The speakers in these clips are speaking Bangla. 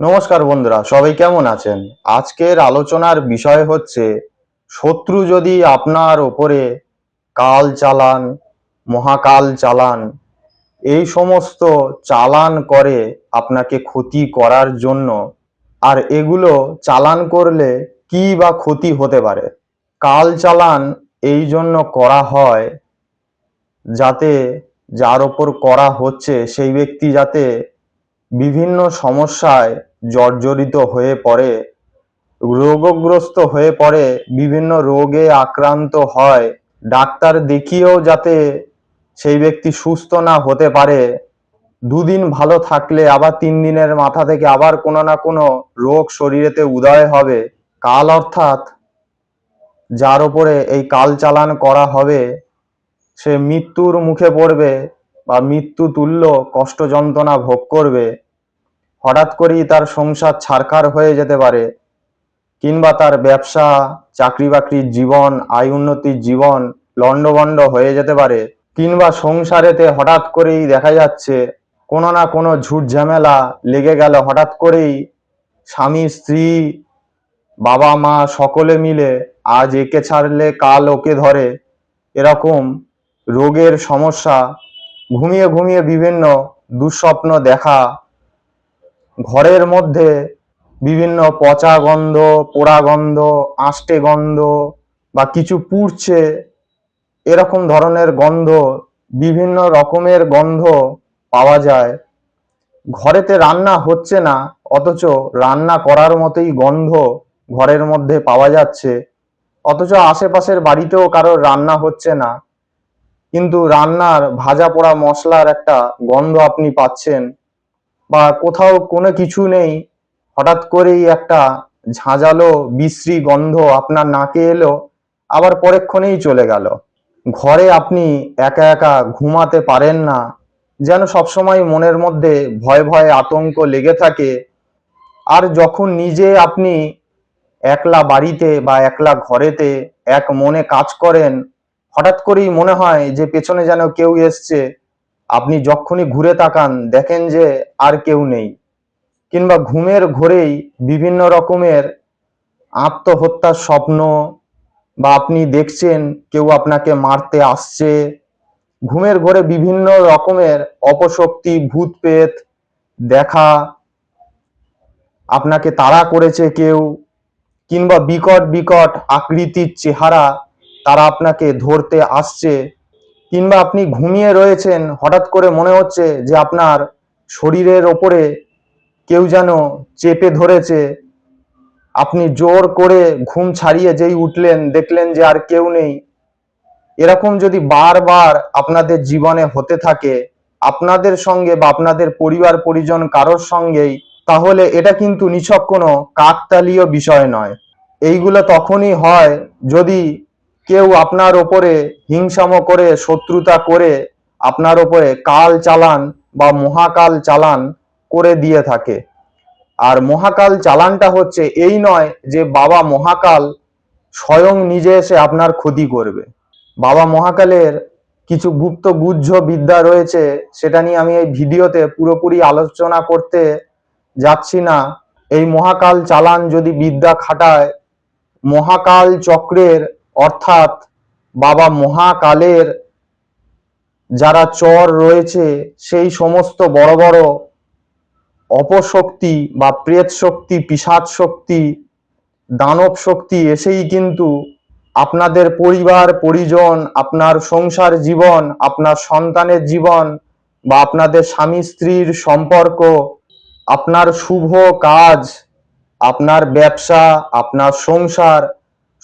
নমস্কার বন্ধুরা, সবাই কেমন আছেন? আজকের আলোচনার বিষয় হচ্ছে, শত্রু যদি আপনার ওপরে কাল চালান, মহাকাল চালান, এই সমস্ত চালান করে আপনাকে ক্ষতি করার জন্য, আর এগুলো চালান করলে কি বা ক্ষতি হতে পারে? কাল চালান এই জন্য করা হয় যাতে যার ওপর করা হচ্ছে, সেই ব্যক্তি যাতে বিভিন্ন সমস্যায় জর্জরিত হয়ে পড়ে, রোগগ্রস্ত হয়ে পড়ে, বিভিন্ন রোগে আক্রান্ত হয়। ডাক্তার দেখিয়েও যাতে সেই ব্যক্তি সুস্থ না হতে পারে, দুদিন ভালো থাকলে আবার তিন দিনের মাথা থেকে আবার কোনো না কোনো রোগ শরীরেতে উদয় হবে। কাল অর্থাৎ যার ওপরে এই কাল চালান করা হবে, সে মৃত্যুর মুখে পড়বে। বা মৃত্যু তুল্য কষ্ট যন্ত্রণা ভোগ করবে, হঠাৎ করেই তার সংসার ছারখার হয়ে যেতে পারে, কিংবা তার ব্যবসা চাকরি বাকরির জীবন, আয় উন্নতির জীবন লণ্ডভণ্ড হয়ে যেতে পারে, কিংবা সংসারেতে হঠাৎ করেই দেখা যাচ্ছে কোনো না কোনো ঝুট ঝামেলা লেগে গেল, হঠাৎ করেই স্বামী, স্ত্রী, বাবা, মা সকলে মিলে আজ একে ছাড়লে কাল ওকে ধরে, এরকম রোগের সমস্যা ঘুমিয়ে ঘুমিয়ে বিভিন্ন দুঃস্বপ্ন দেখা, ঘরের মধ্যে বিভিন্ন পচা গন্ধ, পোড়া গন্ধ, আষ্টে গন্ধ বা কিছু পুড়ছে, এরকম ধরনের গন্ধ, বিভিন্ন রকমের গন্ধ পাওয়া যায়। ঘরেতে রান্না হচ্ছে না, অথচ রান্না করার মতোই গন্ধ ঘরের মধ্যে পাওয়া যাচ্ছে। অথচ আশেপাশের বাড়িতেও কারোর রান্না হচ্ছে না। কিন্তু রান্নার ভাজা পোড়া মশলার একটা গন্ধ আপনি পাচ্ছেন বা কোথাও কোনো কিছু নেই, হঠাৎ করেই একটা ঝাঁঝালো, বিশ্রী গন্ধ আপনার নাকে এলো, আবার পরেক্ষণেই চলে গেল। ঘরে আপনি একা একা ঘুমাতে পারেন না, যেন সবসময় মনের মধ্যে ভয় ভয় আতঙ্ক লেগে থাকে। আর যখন নিজে আপনি একলা বাড়িতে বা একলা ঘরেতে এক মনে কাজ করেন হঠাৎ করেই মনে হয় যে পেছনে যেন কেউ এসছে। আপনি যখনই ঘুরে তাকান, দেখেন যে আর কেউ নেই। কিংবা ঘুমের ঘোরেই বিভিন্ন রকমের আত্মহত্যার স্বপ্ন বা আপনি দেখছেন কেউ আপনাকে মারতে আসছে। ঘুমের ঘোরে বিভিন্ন রকমের অপশক্তি ভূত পেত দেখা আপনাকে তাড়া করেছে কেউ। কিংবা বিকট বিকট আকৃতির চেহারা তারা আপনাকে ধরতে আসছে, কিংবা আপনি ঘুমিয়ে রয়েছেন, হঠাৎ করে মনে হচ্ছে যে আপনার শরীরের ওপরে কেউ যেন চেপে ধরেছে। আপনি জোর করে ঘুম ছাড়িয়ে যেই উঠলেন, দেখলেন যে আর কেউ নেই। এরকম যদি বারবার আপনাদের জীবনে হতে থাকে, আপনাদের সঙ্গে বা আপনাদের পরিবার, পরিজন কারোর সঙ্গেই, তাহলে এটা কিন্তু নিছক কোনো কাকতালীয় বিষয় নয়। এইগুলো তখনই হয় যদি কেউ আপনার ওপরে হিংসাম করে, শত্রুতা করে আপনার ওপরে কাল চালান বা মহাকাল চালান করে দিয়ে থাকে। আর মহাকাল চালানটা হচ্ছে এই নয় যে বাবা মহাকাল স্বয়ং নিজে এসে আপনার ক্ষতি করবে। বাবা মহাকালের কিছু গুপ্ত গুহ্য বিদ্যা রয়েছে, সেটা নিয়ে আমি এই ভিডিওতে পুরোপুরি আলোচনা করতে যাচ্ছি না। এই মহাকাল চালান যদি বিদ্যা খাটায়, মহাকাল চক্রের অর্থাৎ বাবা মহাকালের যারা চর রয়েছে, সেই সমস্ত বড় বড় অপশক্তি বা প্রেত শক্তি পিসাচ শক্তি, দানব শক্তি এসেই কিন্তু আপনাদের পরিবার, পরিজন, আপনার সংসার জীবন, আপনার সন্তানের জীবন বা আপনাদের স্বামী, স্ত্রীর সম্পর্ক, আপনার শুভ কাজ, আপনার ব্যবসা, আপনার সংসার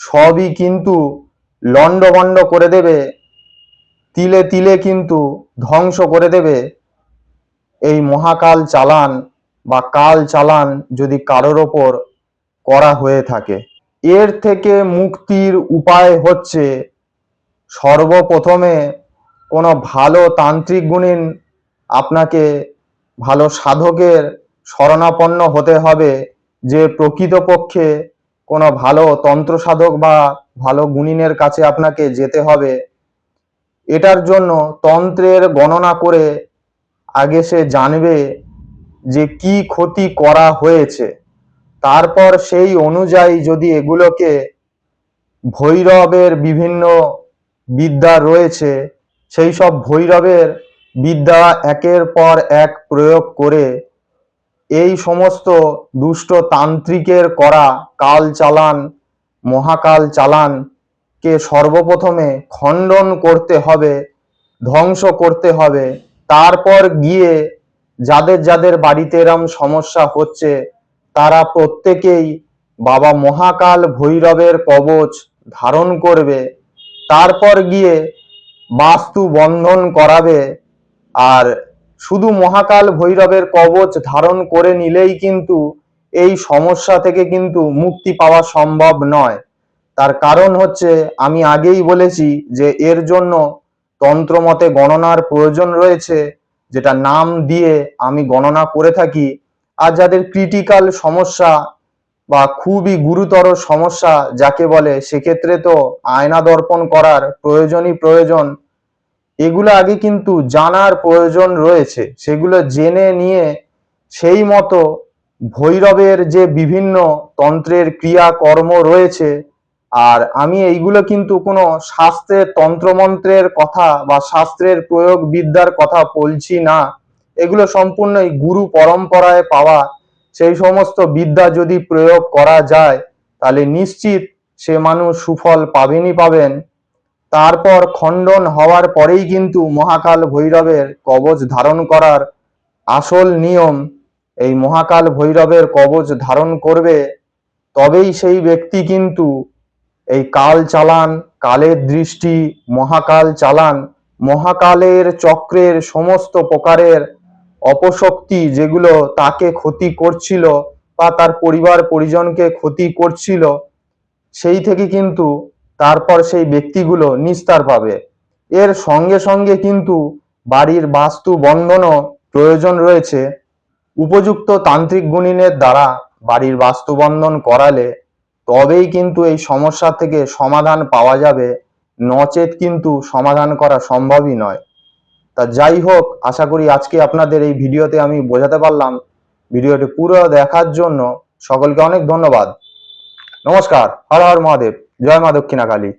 সবই কিন্তু লণ্ডভণ্ড করে দেবে, তিলে তিলে কিন্তু ধ্বংস করে দেবে। এই মহাকাল চালান বা কাল চালান যদি কারোর ওপর করা হয়ে থাকে, এর থেকে মুক্তির উপায় হচ্ছে সর্বপ্রথমে কোনো ভালো তান্ত্রিক গুণিন আপনাকে ভালো সাধকের শরণাপন্ন হতে হবে যে প্রকৃতপক্ষে কোনো ভালো তন্ত্র সাধক বা ভালো গুণিনের কাছে আপনাকে যেতে হবে। এটার জন্য তন্ত্রের গণনা করে আগে সে জানবে যে কি ক্ষতি করা হয়েছে। তারপর সেই অনুযায়ী যদি এগুলোকে ভৈরবের বিভিন্ন বিদ্যা রয়েছে, সেই সব ভৈরবের বিদ্যা একের পর এক প্রয়োগ করে এই সমস্ত দুষ্ট তান্ত্রিকের করা কাল চালান, মহাকাল চালান কে সর্বপ্রথমে খণ্ডন করতে হবে, ধ্বংস করতে হবে। তারপর গিয়ে যাদের যাদের বাড়িতে এরম সমস্যা হচ্ছে, তারা প্রত্যেকেই বাবা মহাকাল ভৈরবের কবচ ধারণ করবে। তারপর গিয়ে বাস্তু বন্ধন করাবে। আর শুধু মহাকাল ভৈরবের কবচ ধারণ করে নিলেই কিন্তু এই সমস্যা থেকে কিন্তু মুক্তি পাওয়া সম্ভব নয়। তার কারণ হচ্ছে, আমি আগেই বলেছি যে এর জন্য তন্ত্রমতে গণনার প্রয়োজন রয়েছে, যেটা নাম দিয়ে আমি গণনা করে থাকি। আর যাদের ক্রিটিক্যাল সমস্যা বা খুবই গুরুতর সমস্যা, যাকে বলে, সেক্ষেত্রে তো আয়না দর্পণ করার প্রয়োজনই প্রয়োজন। এগুলো আগে কিন্তু জানার প্রয়োজন রয়েছে। সেগুলো জেনে নিয়ে সেই মতো ভৈরবের যে বিভিন্ন তন্ত্রের ক্রিয়া কর্ম রয়েছে, আর আমি এইগুলো কিন্তু কোনো শাস্ত্রের তন্ত্রমন্ত্রের কথা বা শাস্ত্রের প্রয়োগ বিদ্যার কথা বলছি না। এগুলো সম্পূর্ণই গুরু পরম্পরায় পাওয়া। সেই সমস্ত বিদ্যা যদি প্রয়োগ করা যায়, তাহলে নিশ্চিত সে মানুষ সুফল পাবেনই পাবেন। তারপর খণ্ডন হওয়ার পরেই কিন্তু মহাকাল ভৈরবের কবচ ধারণ করার আসল নিয়ম এই মহাকাল ভৈরবের কবচ ধারণ করবে। তবেই সেই ব্যক্তি কিন্তু এই কাল চালান, কালের দৃষ্টি, মহাকাল চালান, মহাকালের চক্রের সমস্ত প্রকারের অপশক্তি যেগুলো তাকে ক্ষতি করছিল বা তার পরিবার পরিজনকে ক্ষতি করছিল, সেই থেকে কিন্তু তারপর সেই ব্যক্তিগুলো নিস্তার পাবে এর সঙ্গে সঙ্গে কিন্তু বাড়ির বাস্তু বন্ধনও প্রয়োজন রয়েছে। উপযুক্ত তান্ত্রিক গুণিনের দ্বারা বাড়ির বাস্তুবন্ধন করালে তবেই কিন্তু এই সমস্যা থেকে সমাধান পাওয়া যাবে। নচেত কিন্তু সমাধান করা সম্ভবই নয়। তা যাই হোক, আশা করি আজকে আপনাদের এই ভিডিওতে আমি বোঝাতে পারলাম। ভিডিওটি পুরো দেখার জন্য সকলকে অনেক ধন্যবাদ। নমস্কার, হর হর মহাদেব। জয় মা দক্ষিণা কালী